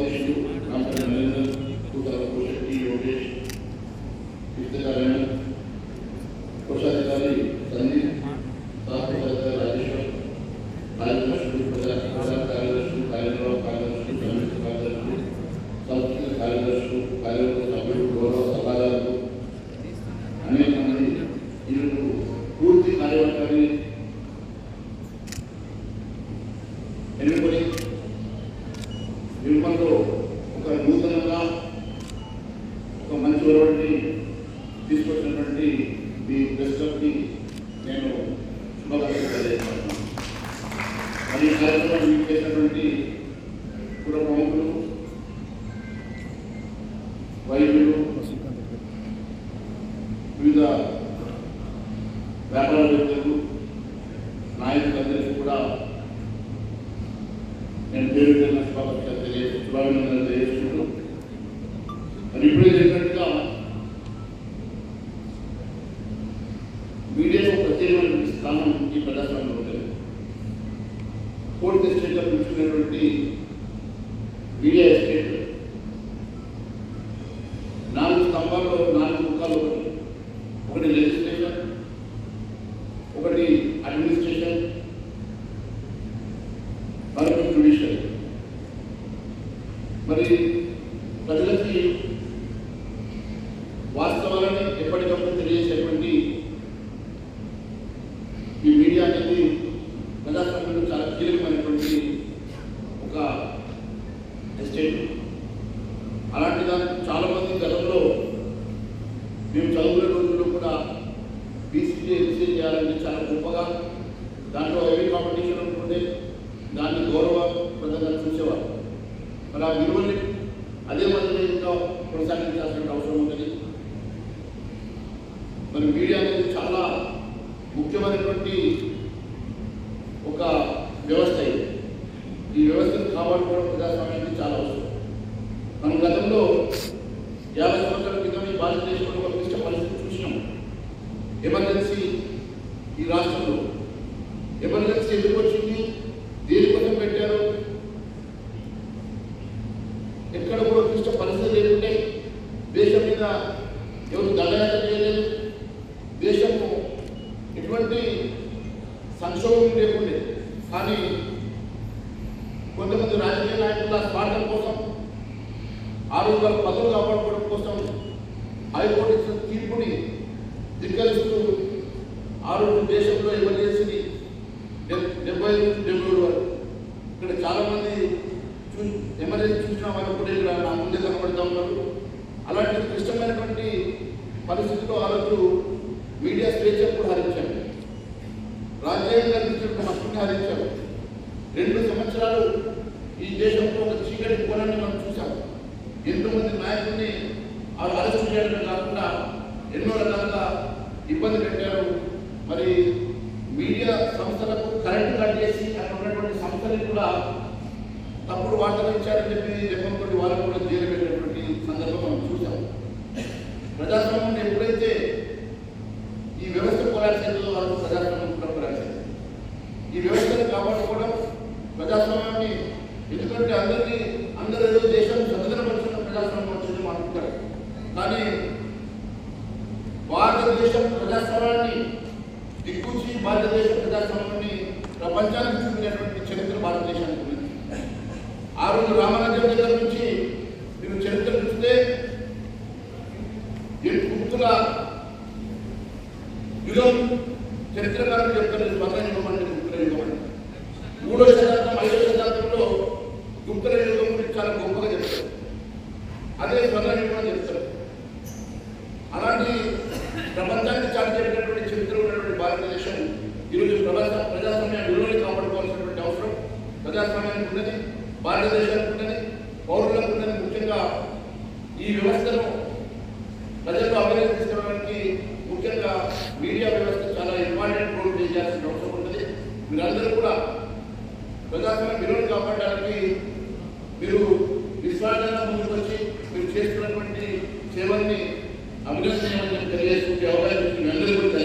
ఉపాధ్యక్షుడు రామచంద్ర నరేందర్ కూతల కోశెట్టి యోగేష్ కృష్ణనారాయణ కోశాధికారి సందీప్ సహకారి రాజేశ్వర్ కార్యదర్శులు ప్రధాన ప్రధాన కార్యదర్శులు కార్యనిర్వాహక కార్యదర్శులు సంయుక్త కార్యదర్శులు సాంస్కృతిక కార్యదర్శులు కార్యవర్గ సభ్యులు గౌరవ సలహాదారులు అనేక మంది ఈరోజు పూర్తి కార్యవర్గాన్ని తీసుకొచ్చినటువంటి మీ ప్రెస్ నేను శుభాకాంక్షలు తెలియజేస్తున్నాను. మరి ఈ కార్యక్రమం చేసినటువంటి పుర ప్రముఖులు వైద్యులు వివిధ వ్యాపార వ్యక్తులు నాయకులందరికీ కూడా నేను పేరు శుభాకాంక్షలు తెలియ శుభాభినందనలు తెలియజేసుకుంటూ మరి ఇప్పుడే చెప్పినట్టు కోర్టు ఎస్టేట్గా పిలుచుకున్నటువంటి మీడియా అలాంటి దానికి చాలా మంది గతంలో మేము చదువుకునే రోజుల్లో కూడా బీసీజీ ఎంసీ చేయాలంటే చాలా గొప్పగా దాంట్లో హెవీ కాంపిటీషన్ ఉంటుండే. దాన్ని గౌరవప్రదంగా చూసేవారు. మరి ఆ విలువల్ని అదే మధ్యలో ఇంకా కొనసాగించాల్సిన అవసరం ఉంటుంది మరి మీడియా అనేది చాలా ముఖ్యమైనటువంటి ఒక వ్యవస్థ ఇది. ఈ వ్యవస్థను కాపాడుకోవడం ప్రజాస్వామ్యానికి చాలా అవసరం మనం గతంలో యాభై సంవత్సరాల క్రితం ఈ భారతదేశంలో ఒక క్లిష్ట పరిస్థితి చూసినాం ఎమర్జెన్సీ ఈ రాష్ట్రంలో? ఎమర్జెన్సీ ఎందుకు వచ్చింది? దేనికోసం పెట్టారు? ఎక్కడ కూడా క్లిష్ట పరిస్థితి లేకుంటే దేశం మీద ఎవరు దండయాత్ర చేయలేదు. దేశము ఎటువంటి సంక్షోభం లేకుండే కానీ కొంతమంది రాజకీయ నాయకుల స్వార్థం కోసం ఆరోగ్యాల పదవులు కాపాడుకోవడం కోసం హైకోర్టు ఇచ్చిన తీర్పుని ధిక్కరిస్తూ ఆ రోజు దేశంలో ఎమర్జెన్సీని డెబ్- డెబ్బై ఐదు డెబ్బై వరకు. ఇక్కడ చాలామంది చూ ఎమర్జెన్సీ చూసిన వాళ్ళు కూడా ఇక్కడ నా ముందే కనబడుతూ ఉన్నారు. అలాంటి క్లిష్టమైనటువంటి పరిస్థితుల్లో ఆ రోజు మీడియా స్వేచ్ఛ కూడా హరించారు. రాజ్యాంగం కల్పించిన హక్కుని హరించారు. రెండు సంవత్సరాలు ఈ దేశంలో ఒక చీకటి కోణాన్ని మనం చూసాం ఎంతోమంది నాయకుల్ని అరెస్ట్ చేయడమే కాకుండా ఎన్నో రకాలుగా ఇబ్బంది పెట్టారు. మరి మీడియా సంస్థలకు కరెంట్ కట్ చేసి అక్కడ ఉన్నటువంటి సంస్థలకు కూడా తప్పుడు వార్తలు ఇచ్చారని చెప్పి చెప్పంతో వాళ్ళని కూడా జైలు పెట్టినటువంటి సందర్భం మనం చూసాం ప్రజాస్వామ్యం ఎప్పుడైతే ఈ వ్యవస్థ కొలాక్సేదో వారు ప్రజాస్వామ్యం కూడా ఈ వ్యవస్థను కాపాడుకోవడం ప్రజాస్వామ్యాన్ని ఎందుకంటే అందరినీ అందరూ ఏదో దేశం స్వతంత్రపరిచిన ప్రజాస్వామ్యం వచ్చింది అనుకుంటారు కానీ భారతదేశం ప్రజాస్వామ్యాన్ని దిక్కుచి భారతదేశ ప్రజాస్వామ్యాన్ని ప్రపంచానికి చూపినటువంటి చరిత్ర భారతదేశానికి ఉంది ఆ రోజు రామరాజ్యం దగ్గర నుంచి మీరు చరిత్ర చూస్తే ఈ గుప్తుల యుగం చరిత్రకారులు చెప్తారు స్వర్ణ యుగం అంటే గుప్తుల యుగం మూడో శతాబ్దం ఐదో శతాబ్దంలో గుప్తుల యుగం గురించి చాలా గొప్పగా చెప్తారు. అదే స్వర్ణ యుగం అని చెప్తారు అలాంటి ప్రపంచానికి చాటి చెప్పినటువంటి చరిత్ర ఉన్నటువంటి భారతదేశం ఈరోజు ప్రజా ప్రజాస్వామ్య విలువలు కాపాడుకోవాల్సినటువంటి అవసరం ప్రజాస్వామ్యానికి ఉన్నది భారతదేశానికి ఉన్నది పౌరులకు ఉన్నది. ముఖ్యంగా ఈ వ్యవస్థను ప్రజలకు అభివృద్ధి తీసుకోవడానికి ముఖ్యంగా మీడియా వ్యవస్థ చాలా ఇంపార్టెంట్ రోల్ ప్లే చేయాల్సిన అవసరం ఉంటుంది మీరందరూ కూడా ప్రజాస్వామ్య విలువను కాపాడడానికి మీరు విశ్వాసంగా ముందుకు వచ్చి మీరు చేస్తున్నటువంటి సేవల్ని అభినందనీయమని తెలియజేసుకుంటే అవకాశం మీ అందరికీ కూడా